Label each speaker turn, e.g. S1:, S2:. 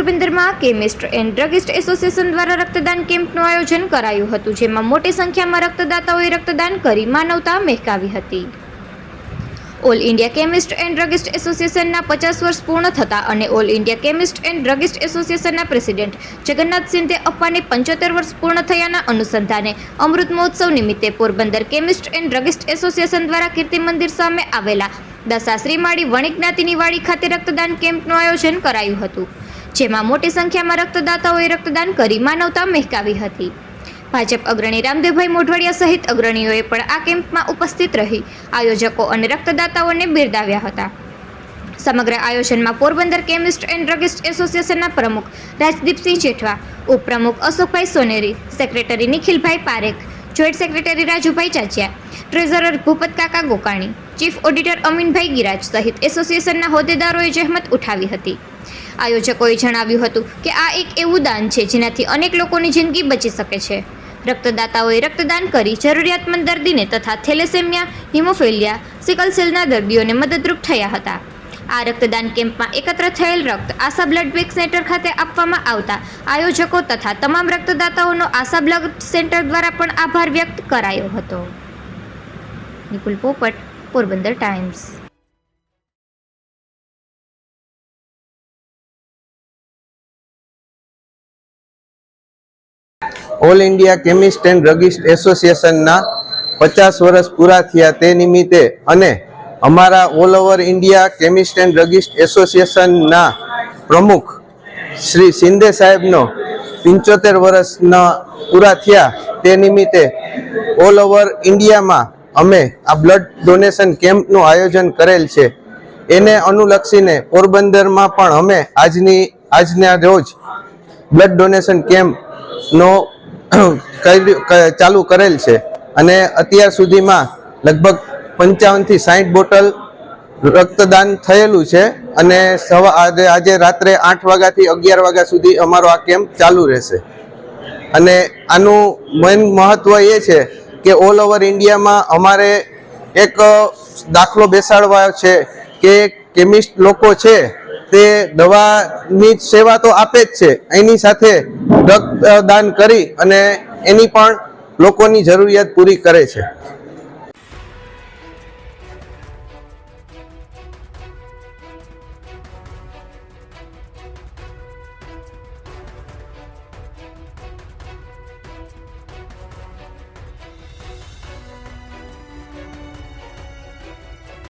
S1: પોરબંદરમાં chemist and druggist association દ્વારા રક્તદાન કેમ્પનું આયોજન કરાયું હતું, જેમાં મોટી સંખ્યામાં રક્તદાતાઓએ રક્તદાન કરી માનવતા મહેકાવી હતી. All India chemist and druggist એસોસિએશનના પચાસ વર્ષ પૂર્ણ થતા અને all India chemist and druggist એસોસિએશનના પ્રેસિડેન્ટ જગન્નાથ સિંધે અપ્પાને પંચોતેર વર્ષ પૂર્ણ થયાના અનુસંધાને અમૃત મહોત્સવ નિમિત્તે Porbandar chemist and druggist association દ્વારા કીર્તિ મંદિર સામે આવેલા દશા માળી વણિક જ્ઞાતિની વાડી ખાતે રક્તદાન કેમ્પનું આયોજન કરાયું હતું. જેમાં મોટી સંખ્યામાં રક્તદાતાઓએ રક્તદાન કરી માનવતા મહેકાવી હતી. ભાજપ અગ્રણી રામદેવભાઈ મોઢવાડિયા સહિત અગ્રણીઓએ પણ આ કેમ્પમાં ઉપસ્થિત રહી આયોજકો અને રક્તદાતાઓને બિરદાવ્યા હતા. સમગ્ર આયોજનમાં પોરબંદર કેમિસ્ટ એન્ડ ડ્રગિસ્ટ એસોસિએશનના પ્રમુખ રાજદીપસિંહ જેઠવા, ઉપપ્રમુખ Ashokbhai Soneri, secretary Nikhilbhai Parekh, joint secretary Rajubhai Chachiya, treasurer Bhupat કાકા ગોકાણી, ચીફ ઓડિટર અમીનભાઈ ગિરાજ સહિત એસોસિએશનના હોદ્દેદારોએ જહેમત ઉઠાવી હતી. આયોજકોએ જણાવ્યું હતું કે આ એક એવું દાન છે જેનાથી અનેક લોકોની જિંદગી બચી શકે છે. રક્તદાતાઓએ રક્તદાન કરી જરૂરિયાતમંદ દર્દીને તથા થેલેસેમિયા, હિમોફેલિયા, સિકલ સેલના દર્દીઓને મદદરૂપ થયા હતા. આ રક્તદાન કેમ્પમાં એકત્ર થયેલ રક્ત આશા બ્લડ બેંક સેન્ટર ખાતે આપવામાં આવતા આયોજકો તથા તમામ રક્તદાતાઓનો આશા બ્લડ સેન્ટર દ્વારા પણ આભાર વ્યક્ત કરાયો હતો. Nikul Popat, Porbandar Times.
S2: All India chemist and druggist એસોસિએશનના પચાસ વર્ષ પૂરા થયા તે નિમિત્તે અને અમારા all over India chemist and druggist એસોસિએશનના પ્રમુખ શ્રી શિંદે સાહેબનો પંચોતેર વર્ષના પૂરા થયા તે નિમિત્તે ઓલ ઓવર ઇન્ડિયામાં અમે આ બ્લડ ડોનેશન કેમ્પનું આયોજન કરેલ છે. એને અનુલક્ષીને પોરબંદરમાં પણ અમે આજની, આજના રોજ બ્લડ ડોનેશન કેમ્પનો ક- ચાલુ કરેલ છે. અને અત્યાર સુધીમાં લગભગ પંચાવનથી સાઠ બોટલ રક્તદાન થયેલું છે અને સવા આજે રાત્રે આઠ વાગ્યાથી અગિયાર વાગ્યા સુધી અમારો આ કેમ્પ ચાલુ રહેશે. અને આનું મેન મહત્વ એ છે કે ઓલ ઓવર ઇન્ડિયામાં અમારે એક દાખલો બેસાડવા છે કે કેમિસ્ટ લોકો છે તે દવાની સેવા તો આપે જ છે. એની સાથે રક્તદાન કરી અને એની પણ લોકોની જરૂરિયાત પૂરી કરે છે.